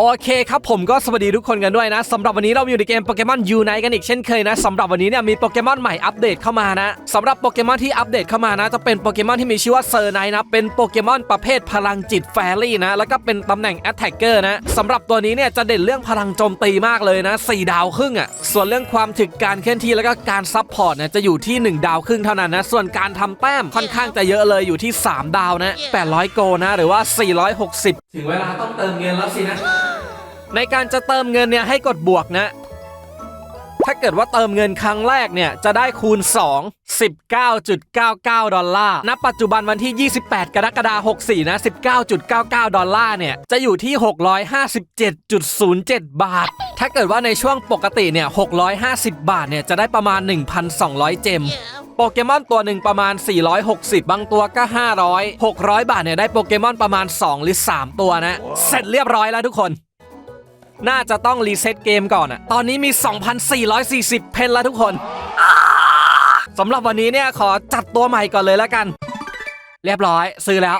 โอเคครับผมก็สวัสดีทุกคนกันด้วยนะสำหรับวันนี้เราอยู่ในเกมโปเกมอนยูไนกันอีกเช่นเคยนะสำหรับวันนี้เนี่ยมีโปเกมอนใหม่อัปเดตเข้ามานะสำหรับโปเกมอนที่อัปเดตเข้ามานะ จะเป็นโปเกมอนที่มีชื่อว่าเซอร์ไนนะเป็นโปเกมอนประเภทพลังจิตแฟรี่นะแล้วก็เป็นตำแหน่งแอตแทกเกอร์นะสำหรับตัวนี้เนี่ยจะเด่นเรื่องพลังโจมตีมากเลยนะ 4 ดาวครึ่งอะส่วนเรื่องความถึกการเคลื่อนที่แล้วก็การซับพอร์ตเนี่ยจะอยู่ที่ 1 ดาวครึ่งเท่านั้นนะส่วนการทำแต้มค่อนข้างจะเยอะเลยอยู่ที่ 3 ดาวนะ800โกนะหรือว่า 460 ถึงเวลาต้องเติมเงินแล้วสินะ ในการจะเติมเงินเนี่ยให้กดบวกนะ ถ้าเกิดว่าเติมเงินครั้งแรกเนี่ยจะได้คูณ 2 19.99 ดอลลาร์ ณ ปัจจุบันวันที่ 28 กรกฎาคม 64 นะ 19.99 ดอลลาร์ เนี่ย จะอยู่ที่ 657.07 บาท ถ้าเกิดว่าในช่วงปกติ เนี่ย 650 บาท เนี่ย จะได้ประมาณ 1,200 เจม โปเกมอนตัวหนึ่งประมาณ 460 บางตัวก็ 500 600 บาท เนี่ย ได้โปเกมอนประมาณ 2 หรือ 3 ตัวนะ เสร็จเรียบร้อยแล้วทุกคน น่าจะต้องรีเซ็ตเกมก่อนอะตอนนี้มี 2,440 เพนแล้วทุกคนสำหรับวันนี้เนี่ยขอจัดตัวใหม่ก่อนเลยแล้วกัน เรียบร้อยซื้อแล้ว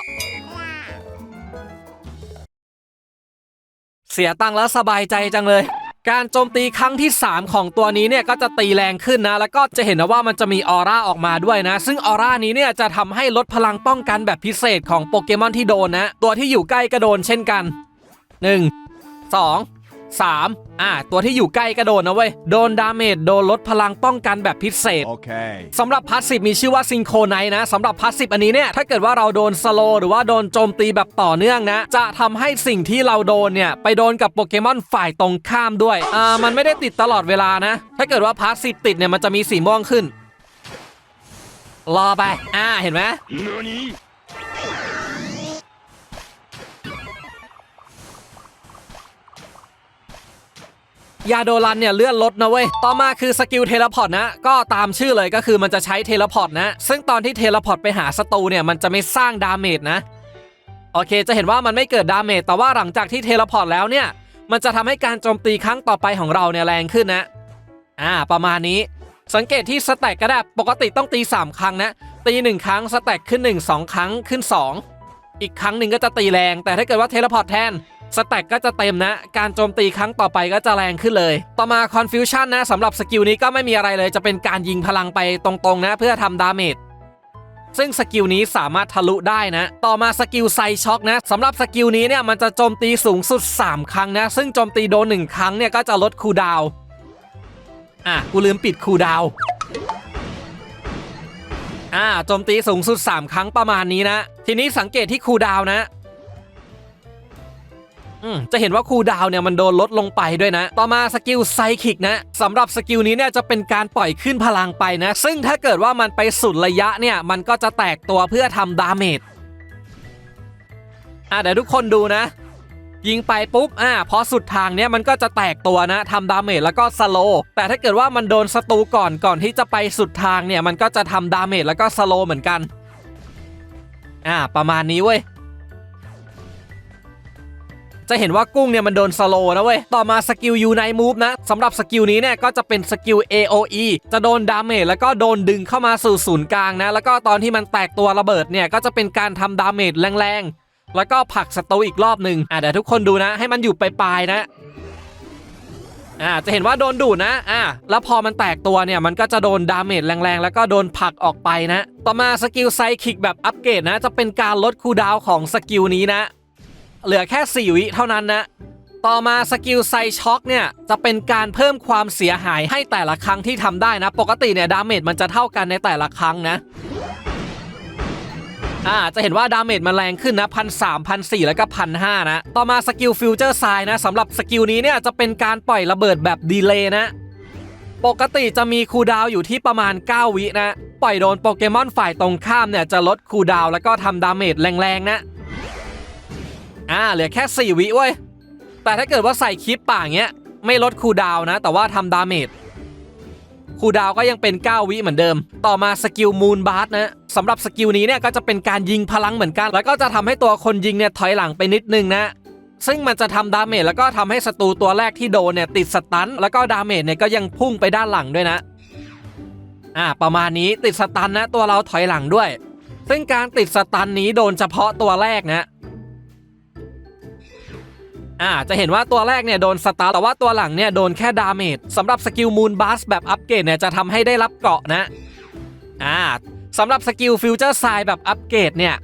เสียตังค์แล้วสบายใจจังเลย การโจมตีครั้งที่ 3 ของตัวนี้เนี่ยก็จะตีแรงขึ้นนะ แล้วก็จะเห็นนะว่ามันจะมีออร่าออกมาด้วยนะ ซึ่งออร่านี้เนี่ยจะทำให้ลดพลังป้องกันแบบพิเศษของโปเกมอนที่โดนนะ ตัวที่อยู่ใกล้ก็โดนเช่นกัน 1 2 3 อ่า ตัวที่อยู่ใกล้ก็โดนนะเว้ย โดนดาเมจ โดนลดพลังป้องกันแบบพิเศษ Okay. สำหรับพาสซีฟมีชื่อว่าซิงโคไนนะสำหรับพาสซีฟอันนี้เนี่ย ถ้าเกิดว่าเราโดนสโลหรือว่าโดนโจมตีแบบต่อเนื่องนะ จะทำให้สิ่งที่เราโดนเนี่ย ไปโดนกับโปเกมอนฝ่ายตรงข้ามด้วย อ่า มันไม่ได้ติดตลอดเวลานะ ถ้าเกิดว่าพาสซีฟติดเนี่ย มันจะมีสีม่วงขึ้น รอไป อ่า เห็นไหม ยาโดรันเนี่ยเลื่อนลดนะเว้ย ต่อมาคือสกิลเทเลพอร์ตนะ ก็ตามชื่อเลยก็คือมันจะใช้เทเลพอร์ตนะ ซึ่งตอนที่เทเลพอร์ตไปหาศัตรูเนี่ยมันจะไม่สร้างดาเมจนะ โอเคจะเห็นว่ามันไม่เกิดดาเมจแต่ว่าหลังจากที่เทเลพอร์ตแล้วเนี่ย มันจะทำให้การโจมตีครั้งต่อไปของเราเนี่ยแรงขึ้นนะ อ่า ประมาณนี้ สังเกตที่สแต็กก็ได้ปกติต้องตี 3 ครั้งนะ ตี 1 ครั้งสแต็กขึ้น 1 2 ครั้งขึ้น 2 อีกครั้งหนึ่งก็จะตีแรง แต่ถ้าเกิดว่าเทเลพอร์ตแทน สแต็กก็จะเต็มนะ การโจมตีครั้งต่อไปก็จะแรงขึ้นเลย ต่อมาคอนฟิวชันนะสำหรับสกิลนี้ก็ไม่มีอะไรเลยจะเป็นการยิงพลังไปตรงๆนะ เพื่อทำดาเมจซึ่งสกิลนี้สามารถทะลุได้นะ ต่อมาสกิลไซช็อกนะสำหรับสกิลนี้เนี่ยมันจะโจมตีสูงสุด 3 ครั้งนะ ซึ่งโจมตีโดน 1 ครั้งเนี่ยก็จะลดคูดาวอะกูลืมปิดคูดาวอ่าโจมตีสูงสุด 3 ครั้งประมาณนี้นะ ทีนี้สังเกตที่คูดาวนะ จะเห็นว่าคูดาวเนี่ยมันโดนลดลงไปด้วยนะ ต่อมาสกิลไซคิกนะสำหรับสกิลนี้เนี่ยจะเป็นการปล่อยขึ้นพลังไปนะ ซึ่งถ้าเกิดว่ามันไปสุดระยะเนี่ยมันก็จะแตกตัวเพื่อทำดาเมจอะเดี๋ยวทุกคนดูนะ ยิงไปปุ๊บอ่าพอสุดทางเนี่ยมันก็จะแตกตัวนะทำดาเมจแล้วก็สโลแต่ถ้าเกิดว่ามันโดนศัตรูก่อนก่อนที่จะไปสุดทางเนี่ยมันก็จะทำดาเมจแล้วก็สโลเหมือนกันอ่าประมาณนี้เว้ย จะเห็นว่ากุ้งเนี่ยมันโดนสโลว์นะเว้ย ต่อมาสกิลยูไนมูฟนะสำหรับสกิลนี้เนี่ยก็จะเป็นสกิล AOE จะโดนดาเมจแล้วก็โดนดึงเข้ามาสู่ศูนย์กลางนะ แล้วก็ตอนที่มันแตกตัวระเบิดเนี่ยก็จะเป็นการทำดาเมจแรงๆ แล้วก็ผลักศัตรูอีกรอบหนึ่งอะเดี๋ยวทุกคนดูนะ ให้มันอยู่ปลายๆนะอ่าจะเห็นว่าโดนดูดนะอ่าแล้วพอมันแตกตัวเนี่ยมันก็จะโดนดาเมจแรงๆ แล้วก็โดนผลักออกไปนะ ต่อมาสกิลไซคิกแบบอัปเกรดนะ จะเป็นการลดคูลดาวของสกิลนี้นะ เหลือแค่ 4 วิเท่านั้นนะ ต่อมาสกิลไซช็อคเนี่ย จะเป็นการเพิ่มความเสียหายให้แต่ละครั้งที่ทำได้นะ ปกติเนี่ยดาเมจมันจะเท่ากันในแต่ละครั้งนะอ่าจะเห็นว่าดาเมจมันแรงขึ้นนะพันสามพันสี่แล้วก็พันห้านะ ต่อมาสกิลฟิวเจอร์ไซนะสำหรับสกิลนี้เนี่ยจะเป็นการปล่อยระเบิดแบบดีเลย์นะ ปกติจะมีคูดาวอยู่ที่ประมาณ 9 วินะ ปล่อยโดนโปเกมอนฝ่ายตรงข้ามเนี่ยจะลดคูดาวแล้วก็ทำดาเมจแรงๆนะ อ่าเหลือแค่ 4 วิเว้ย แต่ถ้าเกิดว่าใส่คลิปป่างเงี้ย ไม่ลดคูดาวนะ แต่ว่าทำดาเมจคูดาวก็ยังเป็น 9 วิเหมือนเดิม ต่อมาสกิลมูนบาร์นะสำหรับสกิลนี้เนี่ยก็จะเป็นการยิงพลังเหมือนกัน แล้วก็จะทำให้ตัวคนยิงเนี่ยถอยหลังไปนิดนึงนะซึ่งมันจะทำดาเมจแล้วก็ทำให้ศัตรูตัวแรกที่โดนเนี่ยติดสตันแล้วก็ดาเมจเนี่ยก็ยังพุ่งไปด้านหลังด้วยนะ อ่า ประมาณนี้ติดสตันนะ ตัวเราถอยหลังด้วย ซึ่งการติดสตันนี้โดนเฉพาะตัวแรกนะ อ่าจะเห็นว่าตัวแรกเนี่ยโดนสตาร์แต่ว่าตัวหลังเนี่ยโดนแค่ดาเมจสำหรับสกิลมูนบัสแบบอัปเกรดเนี่ยจะทำให้ได้รับเกราะนะอ่าสำหรับสกิลฟิวเจอร์ไซแบบอัปเกรดเนี่ย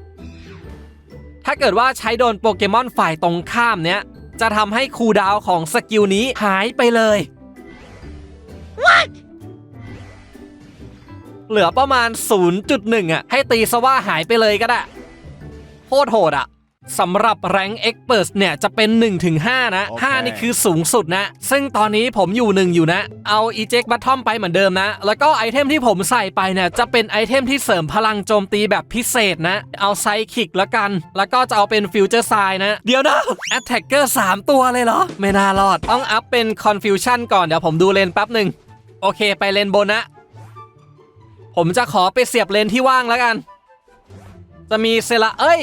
ถ้าเกิดว่าใช้โดนโปเกมอนฝ่ายตรงข้ามเนี่ยจะทำให้คูลดาวน์ของสกิลนี้หายไปเลยเหลือประมาณ 0.1 อะ ให้ตีซะว่าหายไปเลยก็ได้โคตรโหดอะ สำหรับแรงเอ็กเปิร์เนี่ยจะเป็น 1-5 นะโอเค5นี่คือสูงสุดนะ ซึ่งตอนนี้ผมอยู่ 1 อยู่นะ เอาอีเจ็กบัตทอมไปเหมือนเดิมนะ แล้วก็ไอเทมที่ผมใส่ไปเนี่ยจะเป็นไอเทมที่เสริมพลังโจมตีแบบพิเศษนะ เอาไซคิกแล้วกัน แล้วก็จะเอาเป็นฟิวเจอร์ไซนะ เดี๋ยวนะแอตแทกเกอร์3ตัวเลยเหรอ ไม่น่ารอด ต้องอัพเป็นคอนฟิวชั่นก่อนเดี๋ยวผมดูเลนแป๊บหนึ่งโอเคไปเลนบนนะ ผมจะขอไปเสียบเลนที่ว่างแล้วกัน จะมีเซละเอ้ย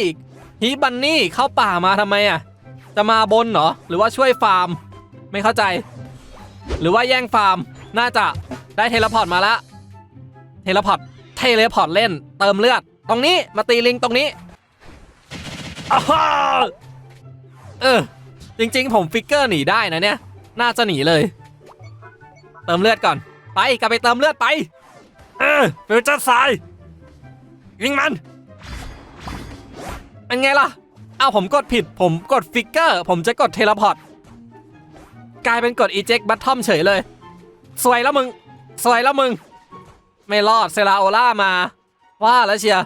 ฮีบันนี่เข้าป่ามาทำไมอะ จะมาบนเหรอ หรือว่าช่วยฟาร์ม ไม่เข้าใจ หรือว่าแย่งฟาร์ม น่าจะได้เทเลพอร์ตมาละเทเลพอร์ตเทเลพอร์ตเล่น เติมเลือด ตรงนี้มาตีลิงตรงนี้อ้าวเออ จริง ๆ ผมฟิกเกอร์หนีได้นะเนี่ย น่าจะหนีเลย เติมเลือดก่อน ไปกลับไปเติมเลือดไป เออฟิวเจอร์ไซด์ยิงมัน เป็นไงล่ะ เอาผมกดผิด ผมกดฟิกเกอร์ ผมจะกดเทเลพอร์ต กลายเป็นกด eject button เฉยเลย สวยแล้วมึง สวยแล้วมึง ไม่รอดเซราโอล่ามา ว่าแล้วเชียร์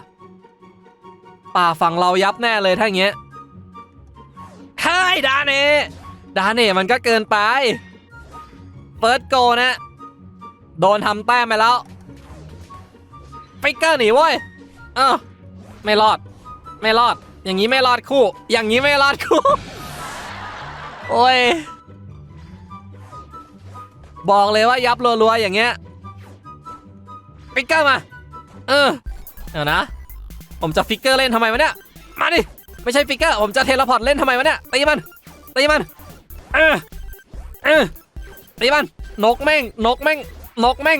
ป่าฝั่งเรายับแน่เลยถ้าอย่างเงี้ยเฮ้ยดาเน่ดาเน่มันก็เกินไปเฟิร์สโกนะ โดนทำแต้มไปแล้วฟิกเกอร์หนีเว้ยเออไม่รอด ไม่รอด อย่างนี้ไม่รอดคู่ อย่างนี้ไม่รอดคู่ โอ้ย บอกเลยว่ายับรัวๆอย่างเงี้ยฟิกเกอร์มา เออ เดี๋ยวนะ ผมจะฟิกเกอร์เล่นทำไมวะเนี่ย มาดิ ไม่ใช่ฟิกเกอร์ ผมจะเทเลพอร์ตเล่นทำไมวะเนี่ย ตีมัน ตีมัน เออ เออ ตีมัน นกแม่ง นกแม่ง นกแม่ง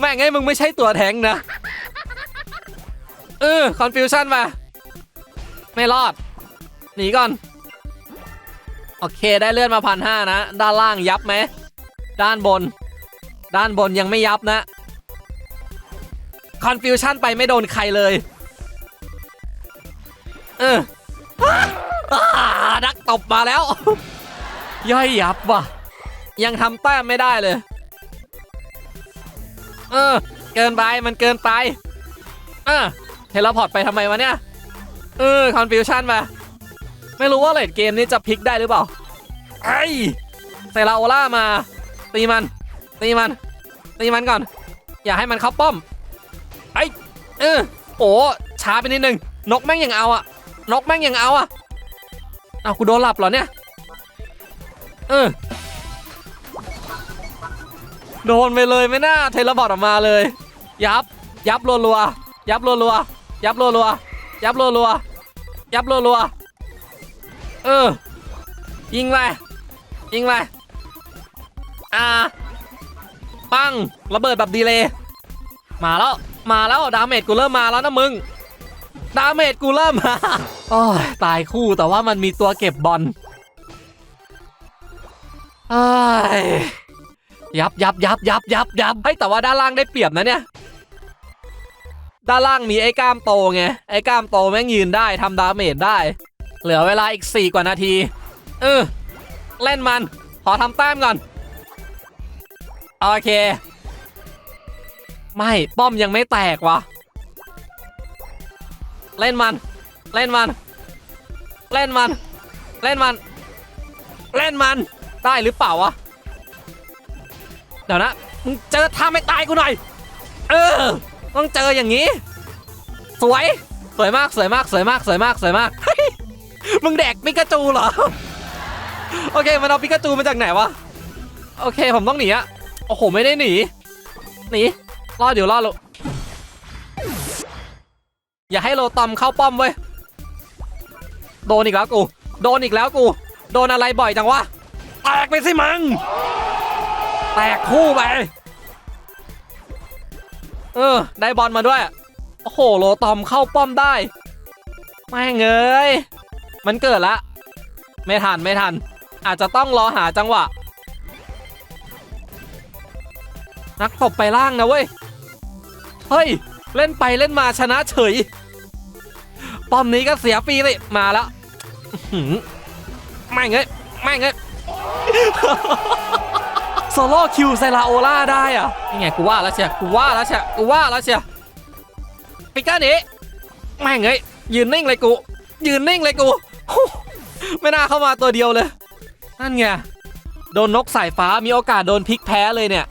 แม่งไงมึงไม่ใช่ตัวแทงนะ เออคอนฟิวชันมา ไม่รอด หนีก่อน โอเคได้เลื่อนมาพันห้านะ ด้านล่างยับไหม ด้านบน ด้านบนยังไม่ยับนะคอนฟิวชันไปไม่โดนใครเลย เอออ่าดักตบมาแล้ว ย่อยยับว่ะ ยังทำแต้มไม่ได้เลย เออ เกินไปมันเกินไป เออ เทเลพอร์ตไปทำไมวะเนี่ยเออคอนฟิวชั่นมาไม่รู้ว่าเลดเกมนี้จะพลิกได้หรือเปล่าไอ้ยเซราโอล่ามา ตีมัน ตีมัน ตีมันก่อน อย่าให้มันเข้าป้อมไอ้ยเออโอ้ช้าไปนิดนึง นกแม่งยังเอาอะนกแม่งยังเอาอะเอากูโดนหลับเหรอเนี่ยเออโดนไปเลยไม่น่าเทเลพอร์ตออกมาเลย ยับ ยับรัวๆยับรัวๆ ยับรัวๆยับรัวๆยับรัวๆเออ ยิงไปยิงไปอ่า ปัง ระเบิดแบบดีเลย มาแล้ว มาแล้ว ดาเมจกูเริ่มมาแล้วนะมึง ดาเมจกูเริ่มมาโอ้ยตายคู่แต่ว่ามันมีตัวเก็บบอลเอ้ยยับยับยับยับยับยับเฮ้แต่ว่าด้านล่างได้เปรียบนะเนี่ย ด้านล่างมีไอ้กล้ามโตไง ไอ้กล้ามโตแม่งยืนได้ทำดาเมจได้ เหลือเวลาอีก 4 กว่านาที เออ เล่นมัน ขอทำแต้มก่อน โอเค ไม่ ป้อมยังไม่แตกวะเล่นมัน เล่นมัน เล่นมัน เล่นมัน เล่นมัน ได้หรือเปล่าวะ เดี๋ยวนะ มึงเจอท่าไม่ตายกูหน่อย เออ ต้องเจออย่างนี้ สวย สวยมากสวยมากสวยมากสวยมากสวยมากเฮ้ยมึงแดกปิกาจูเหรอ โอเค มันเอาปิกาจูมาจากไหนวะ โอเค ผมต้องหนีอะโอ้โห ไม่ได้หนี หนี รอดเดี๋ยวรอดลูกอย่าให้โลตอมเข้าป้อมเว้ย โดนอีกแล้วกู โดนอีกแล้วกู โดนอะไรบ่อยจังวะ แตกไปสิมึง แตกคู่ไป เออ ได้บอลมาด้วย โอ้โห โลตอมเข้าป้อมได้ แม่งเอ้ย มันเกิดละ ไม่ทันไม่ทัน อาจจะต้องรอหาจังหวะ นักตบไปล่างนะเว้ย เฮ้ย เล่นไปเล่นมาชนะเฉย ป้อมนี้ก็เสียฟรีเลยมาแล้วไม่งเงยไม่งเงย ซโล่คิวไซราโอล่าได้อะนี่ไงกูว่าแล้วเชียกูว่าแล้วเชียกูว่าแล้วเชียปิก้าหนี้ไม่งเงยยืนนิ่งเลยกู ยืนนิ่งเลยกู ไม่น่าเข้ามาตัวเดียวเลย นั่นไง โดนนกสายฟ้ามีโอกาสโดนพลิกแพ้เลยเนี่ย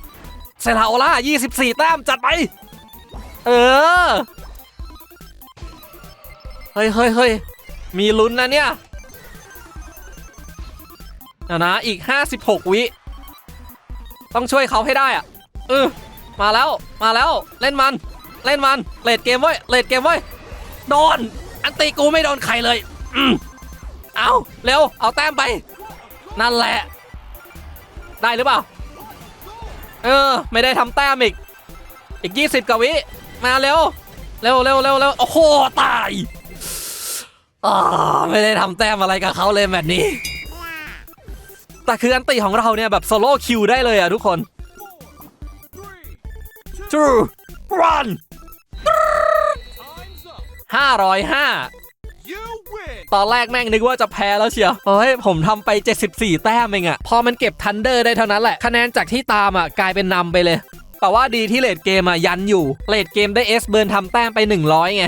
ไซราโอล่า 24 แต้มจัดไป เออ เฮ้ยเฮ้ยเฮ้ยมีลุ้นนะเนี่ยเดี๋ยวนะอีก 56 วิ ต้องช่วยเขาให้ได้อะเออมาแล้วมาแล้วเล่นมัน เล่นมันเลดเกมไว้เลดเกมไว้โดนอันตีกูไม่โดนใครเลยอืมเอาเร็วเอาแต้มไป นั่นแหละ ได้หรือเปล่า เออ ไม่ได้ทำแต้มอีก อีก 20กว่าวิ มาเร็ว เร็วเร็วเร็วเร็วโอ้โห ตายอ่าไม่ได้ทำแต้มอะไรกับเขาเลยแบบนี้ แต่คืออันติของเราเนี่ยแบบโซโล่คิวได้เลยอะทุกคน two run 505 You win! ตอนแรกแม่งนึกว่าจะแพ้แล้วเชียวเฮ้ยผมทำไป 74 แต้มเองอะพอมันเก็บทันเดอร์ได้เท่านั้นแหละ คะแนนจากที่ตามอะกลายเป็นนำไปเลย แต่ว่าดีที่เลดเกมอะยันอยู่เลดเกมได้เอสเบิร์นทำแต้มไป 100 ไง